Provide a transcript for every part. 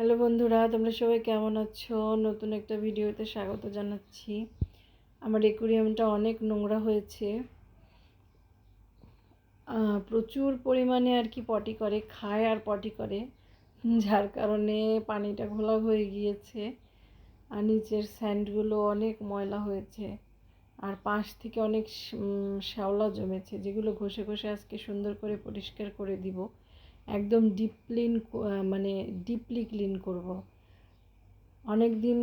Hello বন্ধুরা, তোমরা সবাই কেমন আছো? নতুন একটা ভিডিওতে স্বাগত জানাচ্ছি। আমার একুরিয়ামটা অনেক নোংরা হয়েছে। প্রচুর পরিমাণে আর কি পটি করে, খায় আর পটি করে। যার কারণে পানিটা ঘোলা হয়ে গিয়েছে আর নিচের স্যান্ডগুলো অনেক ময়লা হয়েছে। আর পাশ থেকে অনেক শ্যাওলা জমেছে, যেগুলো ঘষে ঘষে আজকে সুন্দর করে পরিষ্কার করে দিব। একদম ডিপ ক্লিন মানে ডিপলি ক্লিন করব। অনেক দিন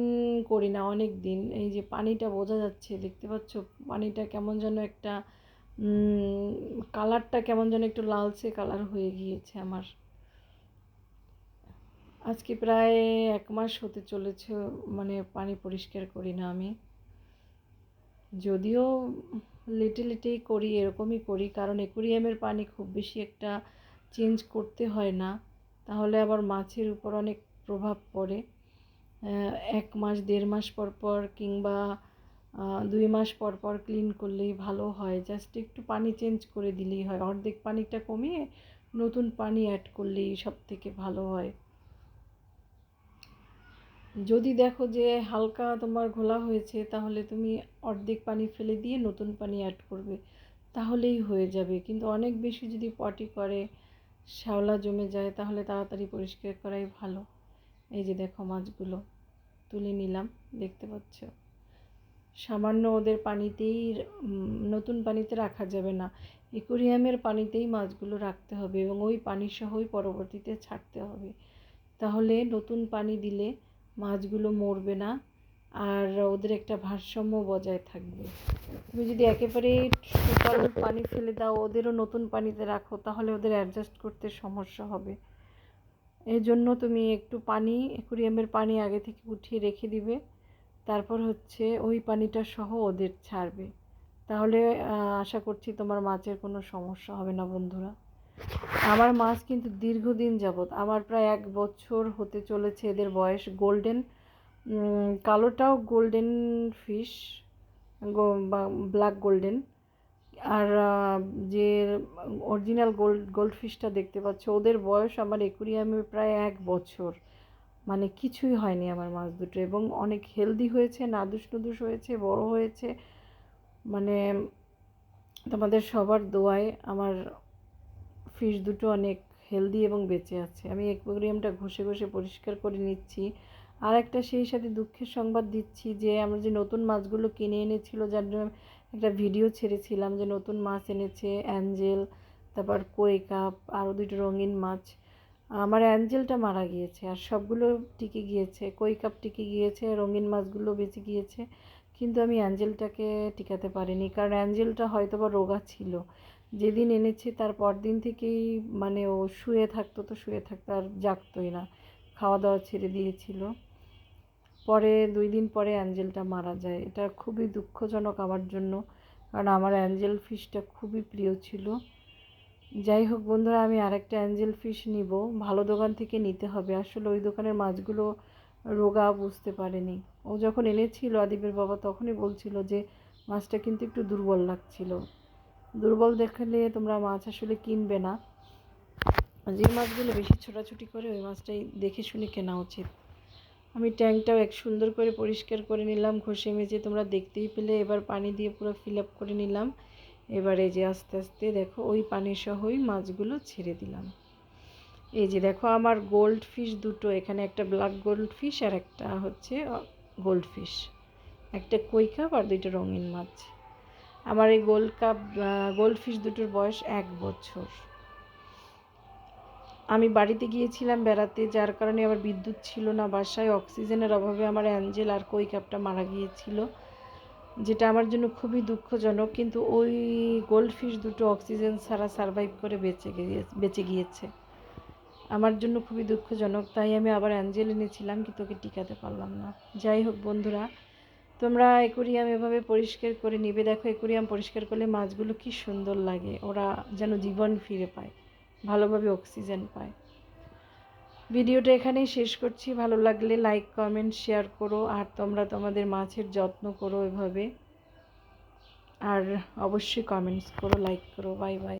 করি না, অনেক দিন। এই যে পানিটা বোঝা যাচ্ছে, দেখতে পাচ্ছ? পানিটা কেমন যেন একটা কালারটা কেমন যেন একটু লালচে কালার হয়ে গিয়েছে আমার। আজকে প্রায় এক মাস হতে চলেছে মানে পানি পরিষ্কার করি না আমি। যদিও লিটে লিটেই করি, এরকমই করি, কারণ একুরিয়ামের পানি খুব বেশি একটা চেঞ্জ করতে হয় না, তাহলে আবার মাছের উপর অনেক প্রভাব পড়ে। এক মাস, দেড় মাস পর পর কিংবা দুই মাস পর পর ক্লিন করলেই ভালো হয়। জাস্ট একটু পানি চেঞ্জ করে দিলেই হয়। অর্ধেক পানিটা কমিয়ে নতুন পানি অ্যাড করলেই সব থেকে ভালো হয়। যদি দেখো যে হালকা তোমার ঘোলা হয়েছে, তাহলে তুমি অর্ধেক পানি ফেলে দিয়ে নতুন পানি অ্যাড করবে, তাহলেই হয়ে যাবে। কিন্তু অনেক বেশি যদি পটি করে শ্যাওলা জমে যায়, তাহলে তাড়াতাড়ি পরিষ্কার করাই ভালো। এই যে দেখো মাছগুলো তুলে নিলাম, দেখতে পাচ্ছ? সামান্য ওদের পানিতেই নতুন পানিতে রাখা যাবে না। একুরিয়ামের পানিতেই মাছগুলো রাখতে হবে এবং ওই পানি সহই পরবর্তীতে ছাড়তে হবে। তাহলে নতুন পানি দিলে মাছগুলো মরবে না। আর ওদের একটা ভারসাম্য বজায় থাকবে। তুমি যদি একেবারে শীতল পানি ফেলে দাও, ওদেরও নতুন পানিতে রাখো, তাহলে ওদের অ্যাডজাস্ট করতে সমস্যা হবে। এই জন্য তুমি একটু পানি অ্যাকুরিয়ামের পানি আগে থেকে উঠিয়ে রেখে দিবে। তারপর হচ্ছে ওই পানিটা সহ ওদের ছাড়বে। তাহলে আশা করছি তোমার মাছের কোনো সমস্যা হবে না বন্ধুরা। আমার মাছ কিন্তু দীর্ঘদিন যাবৎ, আমার প্রায় এক বছর হতে চলেছে এদের বয়স গোল্ডেন কালোটাও গোল্ডেন ফিশ বা ব্ল্যাক গোল্ডেন আর যে অরিজিনাল গোল্ড গোল্ড ফিশটা দেখতে পাচ্ছ, ওদের বয়স আমার একুরিয়ামে প্রায় এক বছর। মানে কিছুই হয়নি আমার মাছ দুটো। এবং অনেক হেলদি হয়েছে, নাদুস নুদুস হয়েছে, বড় হয়েছে। মানে তোমাদের সবার দোয়ায় আমার ফিশ দুটো অনেক হেলদি এবং বেঁচে আছে। আমি অ্যাকোয়ারিয়ামটা ঘষে ঘষে পরিষ্কার করে নিচ্ছি। আর একটা সেই সাথে দুঃখের সংবাদ দিচ্ছি যে আমরা যে নতুন মাছগুলো কিনে এনেছিল, যার জন্য একটা ভিডিও ছেড়েছিলাম যে নতুন মাছ এনেছে, অ্যাঞ্জেল, তারপর কই কাপ, আরও দুটো রঙিন মাছ। আমার অ্যাঞ্জেলটা মারা গিয়েছে আর সবগুলো টিকে গিয়েছে কই কাপ টিকে গিয়েছে, রঙিন মাছগুলো বেঁচে গিয়েছে, কিন্তু আমি অ্যাঞ্জেলটাকে টিকাতে পারিনি কারণ অ্যাঞ্জেলটা হয়তো বা রোগা ছিল। যেদিন এনেছে তার পরদিন থেকেই মানে ও শুয়ে থাকতো তো শুয়ে থাকতো, আর জাগতোই না। খাওয়া দাওয়া ছেড়ে দিয়েছিল। পরে দুই দিন পরে অ্যাঞ্জেলটা মারা যায়। এটা খুবই দুঃখজনক আমার জন্য, কারণ আমার অ্যাঞ্জেল ফিশটা খুবই প্রিয় ছিল। যাই হোক বন্ধুরা, আমি আরেকটা অ্যাঞ্জেল ফিশ নিব। ভালো দোকান থেকে নিতে হবে। আসলে ওই দোকানের মাছগুলো রোগা বুঝতে পারেনি। ও যখন এনেছিল আদিবের বাবা, তখনই বলছিল যে মাছটা কিন্তু একটু দুর্বল লাগছিল। দুর্বল দেখালে তোমরা মাছ আসলে কিনবে না। যে মাছগুলো বেশি ছোটাছুটি করে, ওই মাছটাই দেখে শুনে কেনা উচিত। আমি ট্যাঙ্কটাও এক সুন্দর করে পরিষ্কার করে নিলাম, ঘষে মেজে তোমরা দেখতেই পেলে। এবার পানি দিয়ে পুরো ফিল আপ করে নিলাম। এবার যে আস্তে আস্তে দেখো, ওই পানি সহই মাছগুলো ছেড়ে দিলাম। এই যে দেখো, আমার গোল্ড ফিশ দুটো, এখানে একটা ব্ল্যাক গোল্ড ফিশ আর একটা হচ্ছে গোল্ড ফিশ একটা কই কাপ আর দুইটা রঙিন মাছ। আমার এই গোল্ড কাপ গোল্ড ফিশ দুটোর বয়স এক বছর। আমি বাড়িতে গিয়েছিলাম বেড়াতে, যার কারণে আবার বিদ্যুৎ ছিল না বাসায়, অক্সিজেনের অভাবে আমার অ্যাঞ্জেল আর কই কাপটা মারা গিয়েছিল, যেটা আমার জন্য খুবই দুঃখজনক, কিন্তু ওই গোল্ড ফিশ দুটো অক্সিজেন ছাড়া সারভাইভ করে বেঁচে গিয়ে, বেঁচে গিয়েছে। আমার জন্য খুবই দুঃখজনক, তাই আমি আবার অ্যাঞ্জেল এনেছিলাম, কিন্তু ওকে টিকাতে পারলাম না। যাই হোক বন্ধুরা, তোমরা একুরিয়াম এভাবে পরিষ্কার করে নিবে। দেখো, একুরিয়াম পরিষ্কার করলে মাছগুলো কি সুন্দর লাগে, ওরা যেন জীবন ফিরে পায়। ভালোভাবে অক্সিজেন পায়। ভিডিওটা এখানেই শেষ করছি। ভালো লাগলে লাইক কমেন্ট শেয়ার করো। আর তোমরা তোমাদের মাছের যত্ন করো এভাবে। আর অবশ্যই কমেন্টস করো লাইক করো। Bye bye